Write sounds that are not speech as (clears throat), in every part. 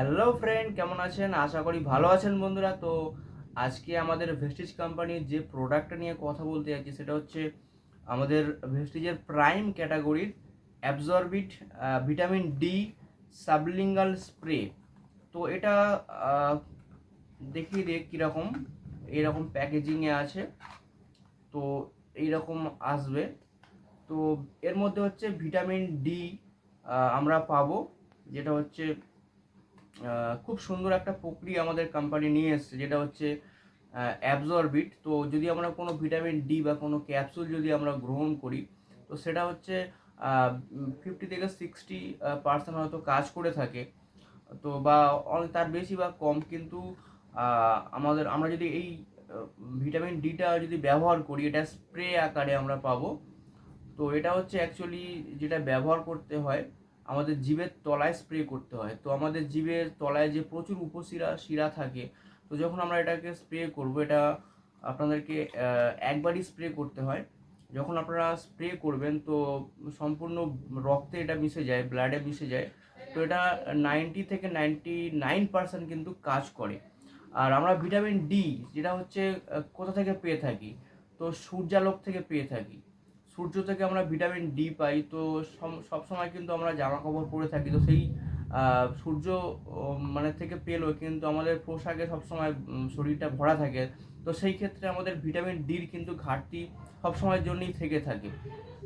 Hello friend, কেমন আছেন? আশা করি ভালো আছেন বন্ধুরা। তো আজকে আমাদের ভেস্টিজ কোম্পানির যে প্রোডাক্টটা নিয়ে কথা বলতে যাচ্ছি, সেটা হচ্ছে আমাদের ভেস্টিজের প্রাইম ক্যাটাগরির absorbit vitamin D sublingual spray তো এটা দেখিয়ে দিয়ে কীরকম, এইরকম প্যাকেজিংয়ে আছে, তো এইরকম আসবে। তো এর মধ্যে হচ্ছে ভিটামিন ডি আমরা পাবো, যেটা হচ্ছে খুব সুন্দর একটা প্রক্রিয়া আমাদের কোম্পানি নিয়ে এসেছে, যেটা হচ্ছে অ্যাবজর্বিট তো যদি আমরা কোনো ভিটামিন ডি বা কোনো ক্যাপসুল যদি আমরা গ্রহণ করি, তো সেটা হচ্ছে ফিফটি থেকে সিক্সটি পার্সেন্ট হয়তো কাজ করে থাকে। তো বা তার বেশি বা কম, কিন্তু আমাদের, আমরা যদি এই ভিটামিন ডিটা যদি ব্যবহার করি, এটা স্প্রে আকারে আমরা পাবো। তো এটা হচ্ছে অ্যাকচুয়ালি যেটা ব্যবহার করতে হয় আমাদের জীবের তলায় স্প্রে করতে হয়। তো আমাদের জীবের তলায় যে প্রচুর উপশিরা, শিরা থাকে, তো যখন আমরা এটাকে স্প্রে করব, এটা আপনাদেরকে একবারই স্প্রে করতে হয়। যখন আপনারা স্প্রে করবেন, তো সম্পূর্ণ রক্তে এটা মিশে যায় ব্লাডে মিশে যায়। তো এটা নাইনটি থেকে নাইনটি নাইন পার্সেন্ট কিন্তু কাজ করে। আর আমরা ভিটামিন ডি যেটা হচ্ছে কোথা থেকে পেয়ে থাকি? তো সূর্যালোক থেকে পেয়ে থাকি। সূর্য থেকে আমরা ভিটামিন ডি পাই, তো সব- সবসময় কিন্তু আমরা জামা কাপড় পরে থাকি, তো সেই সূর্য মানে থেকে পেলেও কিন্তু আমাদের পোশাকে সবসময় শরীরটা ভরা থাকে, তো সেই ক্ষেত্রে আমাদের ভিটামিন ডির কিন্তু ঘাটতি সবসময়ের জন্যই থেকে থাকে।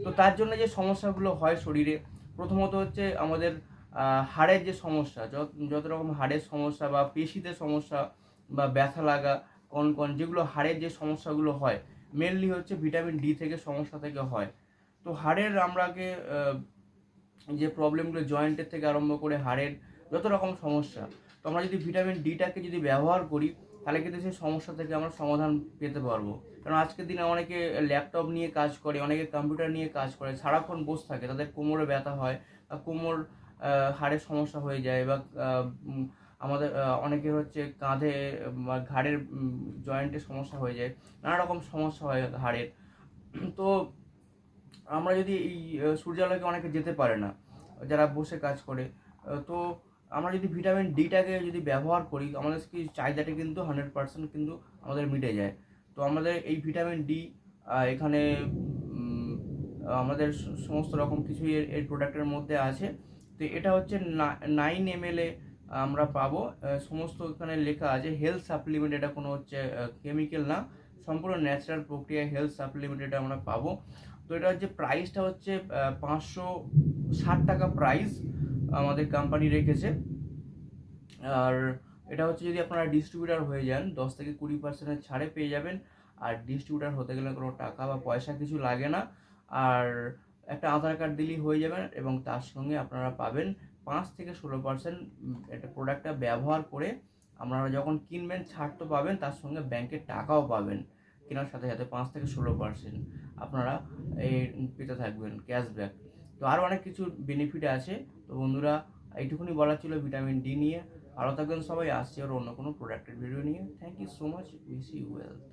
তো তার জন্য যে সমস্যাগুলো হয় শরীরে, প্রথমত হচ্ছে আমাদের হাড়ের যে সমস্যা, যত যত রকম হাড়ের সমস্যা বা পেশিতে সমস্যা বা ব্যথা লাগা, কনকন, যেগুলো হাড়ের যে সমস্যাগুলো হয় মেনলি হচ্ছে ভিটামিন ডি থেকে, সমস্যা থেকে হয়। তো হাড়ের আমরা আগে যে প্রবলেমগুলো জয়েন্টের থেকে আরম্ভ করে হাড়ের যত রকম সমস্যা, তো আমরা যদি ভিটামিন ডিটাকে যদি ব্যবহার করি, তাহলে কিন্তু সেই সমস্যা থেকে আমরা সমাধান পেতে পারব। কারণ আজকের দিনে অনেকে ল্যাপটপ নিয়ে কাজ করে, অনেকে কম্পিউটার নিয়ে কাজ করে, সারাক্ষণ বসে থাকে, তাদের কোমরে ব্যথা হয় বা কোমর হাড়ের সমস্যা হয়ে যায় বা আমাদের অনেকের হচ্ছে কাঁধে বা ঘাড়ের জয়েন্টের সমস্যা হয়ে যায় নানা রকম সমস্যা হয় ঘাড়ের। (clears throat) তো আমরা যদি এই সূর্যালোকে অনেকে যেতে পারে না, যারা বসে কাজ করে তো আমরা যদি ভিটামিন ডিটাকে যদি ব্যবহার করি আমাদের কি চাহিদাটা কিন্তু হান্ড্রেড পার্সেন্ট কিন্তু আমাদের মিটে যায়। তো আমাদের এই ভিটামিন ডি এখানে আমাদের সমস্ত রকম কিছুই এর প্রোডাক্টের মধ্যে আছে। তো এটা হচ্ছে নাইন এম এল এ আমরা পাবো। সমস্ত এখানে লেখা আছে হেলথ সাপ্লিমেন্ট এটা কোনো হচ্ছে কেমিক্যাল না। সম্পূর্ণ ন্যাচারাল প্রক্রিয়া হেলথ সাপ্লিমেন্ট এটা আমরা পাবো। তো এটা হচ্ছে প্রাইসটা হচ্ছে পাঁচশো ষাট টাকা প্রাইস আমাদের কোম্পানি রেখেছে। আর এটা হচ্ছে যদি আপনারা ডিস্ট্রিবিউটার হয়ে যান, দশ থেকে কুড়ি পার্সেন্টের ছাড়ে পেয়ে যাবেন। আর ডিস্ট্রিবিউটার হতে গেলে কোনো টাকা বা পয়সা কিছু লাগে না। আর একটা আধার কার্ড দিলেই হয়ে যাবেন এবং তার সঙ্গে আপনারা পাবেন পাঁচ থেকে ষোলো পার্সেন্ট একটা প্রোডাক্টটা ব্যবহার করে আপনারা যখন কিনবেন, ছাড় তো পাবেন, তার সঙ্গে ব্যাংকের টাকাও পাবেন কেনার সাথে সাথে পাঁচ থেকে ষোলো পার্সেন্ট আপনারা এই পেতে থাকবেন ক্যাশব্যাক তো আরও অনেক কিছু বেনিফিট আছে। তো বন্ধুরা, এইটুকুনি বলার ছিল ভিটামিন ডি নিয়ে। ভালো থাকবেন সবাই, আসছে আর অন্য কোনো প্রোডাক্টের ভিডিও নিয়ে। Thank you so much wish you well